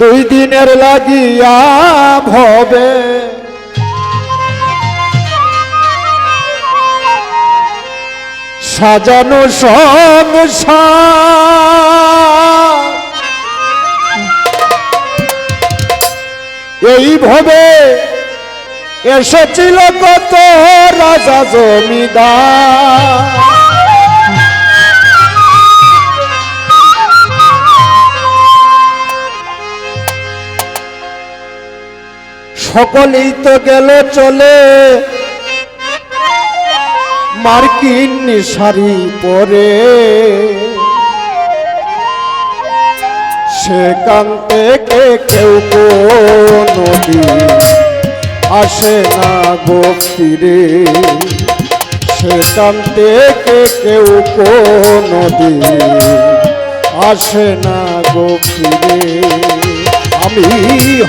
দুই দিনের লাগিয়া ভবে। সাজানো সংসার। এইভাবে এসেছিল কত রাজা জমিদার। সকলেই তো গেল চলে। মার্কিন শাড়ি পরে। সেখান থেকে কেউ নদী আসে না গো ফিরে। সেখান থেকে কেউ নদী আসে না গো ফিরে। আমি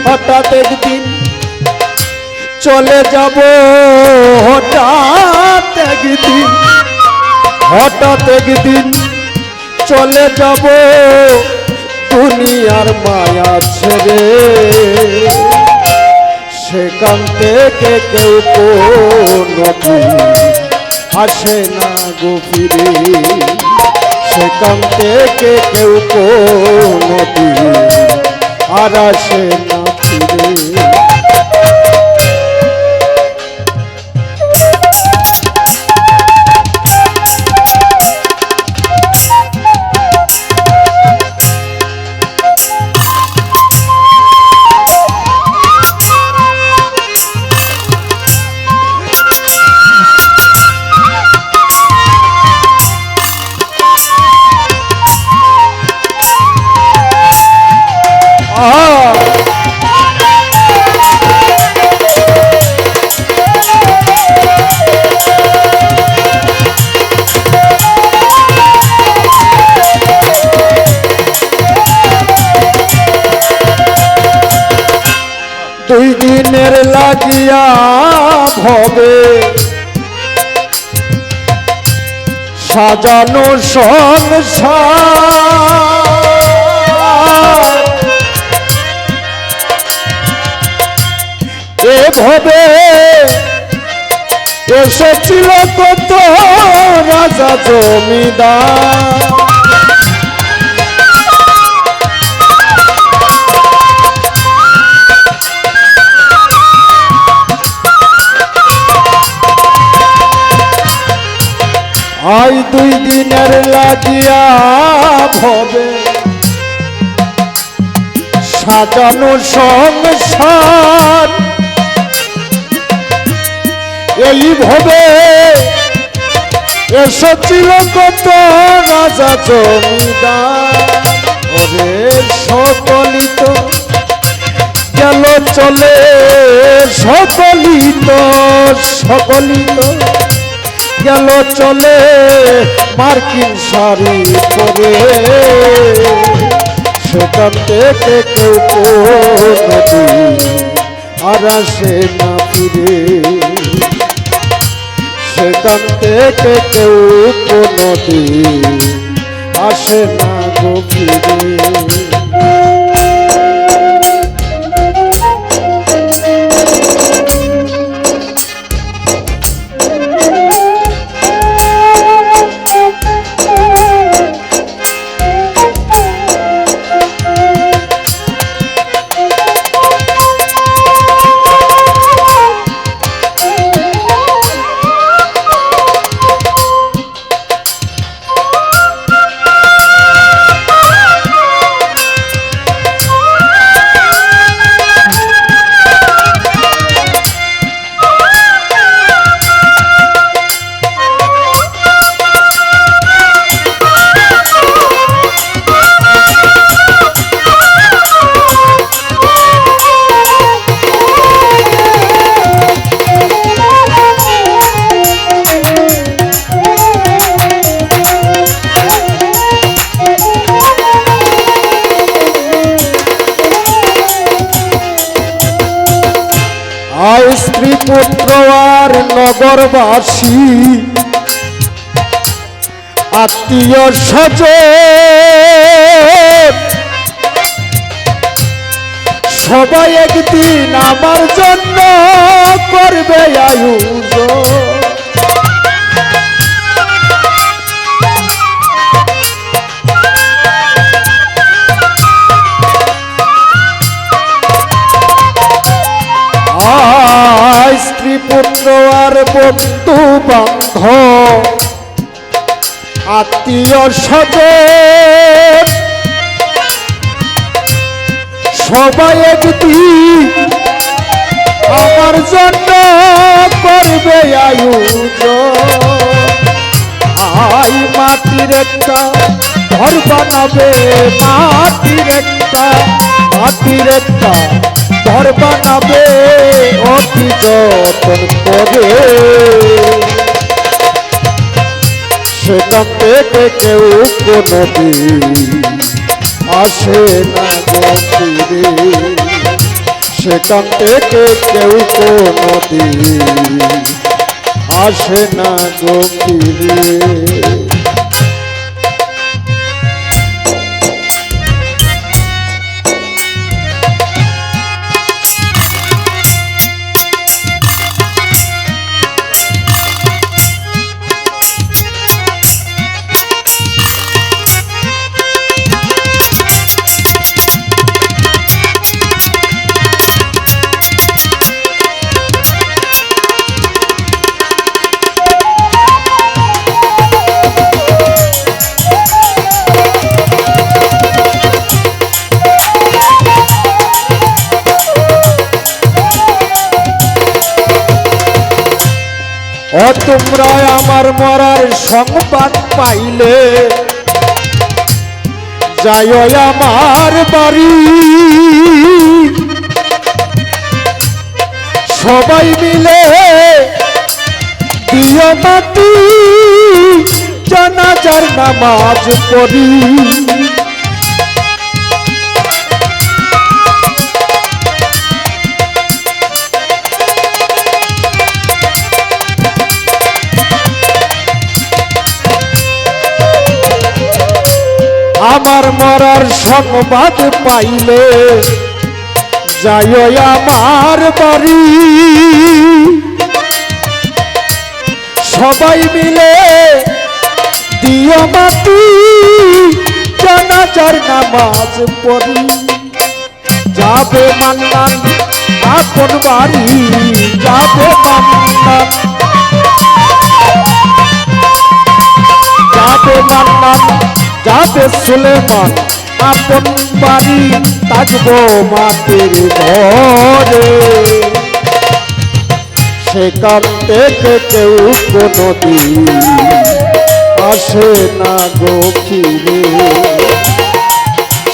হঠাৎ একদিন চলে যাব হঠাৎ একদিন হঠাৎ একদিন চলে যাব দুনিয়ার মায়া ছেড়ে। সেখান থেকে কেউ কোনদিন আসে না গো ফিরে। সেখান থেকে কেউ কোনদিন আর আসে না ফিরে। লাগিয়া ভবে সাজানো সংসার। এভাবে এসেছিল কত রাজা জমিদার। আই দুই দিনের লাগিয়া ভবে। সাজানো সংসার। এই ভবে এসেছিল কত রাজা জমিদার। ওরে সকলিত গেল চলে সকলিত সকলিত গেল চলে, মার্কিন শাড়ি পরে। সেখান থেকে কেউ আর আসে না ফিরে। সেখান থেকে কেউ কোনদিন আসে না গো পুত্র আর নগরবাসী। আত্মীয় সজ সবাই একদিন আমার জন্য করবে আয়োজন। বন্ধু। বান্ধব আত্মীয় স্বজন। সবাই একদিন আমার জন্য করবে আয়োজন। আই মাটির একটা ঘর বানাবে, মাটির একটা মাটির একটা। ঘর বানাবে, অতি যতন করে। সেখান থেকে কেউ কোনো আসে না গো ফিরে সেখান থেকে কেউ কোনো আসে না গো তোমরা আমার মরার সংবাদ পাইলে। যাই আমার বাড়ি। সবাই মিলে জানাজার নামাজ পড়ি। মরার সংবাদ পাইলে, যাইও আমার বাড়ি। সবাই মিলে দিও মাটি জানাজার নামাজ পড়ি। যাবে মান্নান আপন বাড়ি, যাবে মান্নান। যাবে মান্নান যাবে সুলেমান আপন বাড়ি থাকব মাটির ঘরে। সেখান থেকে কেউ কোনো দিন আসে না গো ফিরে।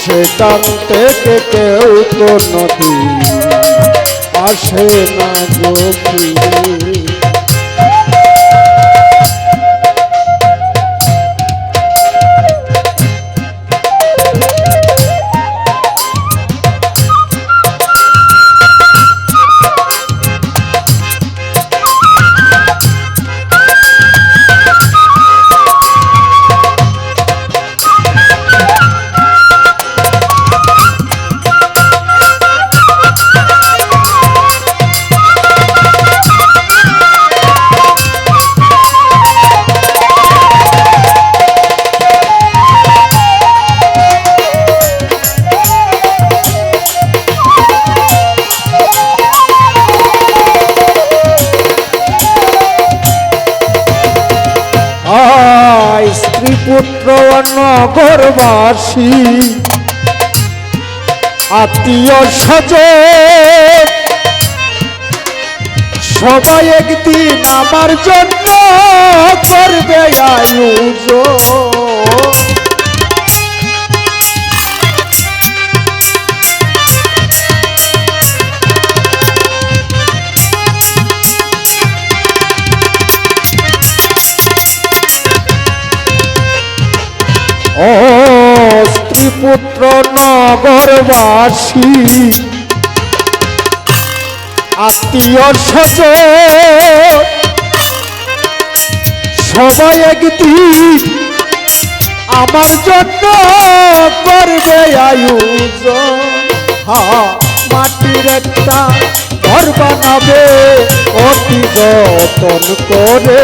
সেখান থেকে কেউ কোনো দিন আসে না গো ফিরে। নগরবাসী আত্মীয় সজ সবাই একদিন আমার জন্য করবে আয়োজন। ও স্ত্রী নগরবাসী আত্মীয় স্বজন সবাই একদিন আমার জন্য করবে আয়োজন। হা, মাটির একটা ঘর বানাবে, অতি যতন করে।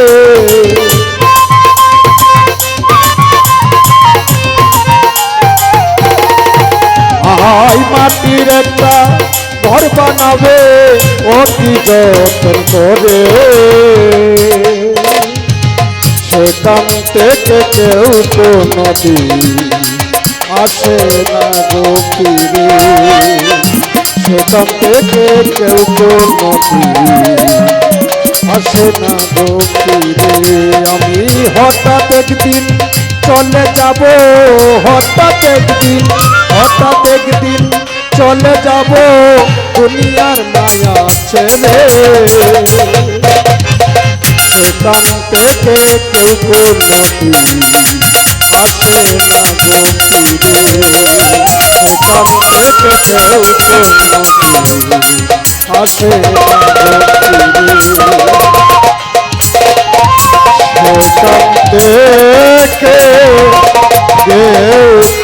আই মাটির একটা ঘর বানাবে অতি যতন করে? সেখান থেকে কেউ কোনো দিন আসে না গো ফিরে। সেখান থেকে কেউ কোনো দিন আসে না গো ফিরে। আমি হঠাৎ একদিন চলে যাব, হঠাৎ একদিন হঠাৎ একদিন চলে যাব, দুনিয়ার মায়া ছেড়ে সেখান থেকে কেউ কোনদিন আসে না সেখান থেকে কেউ কোনদিন আসে না সেখান থেকে কেউ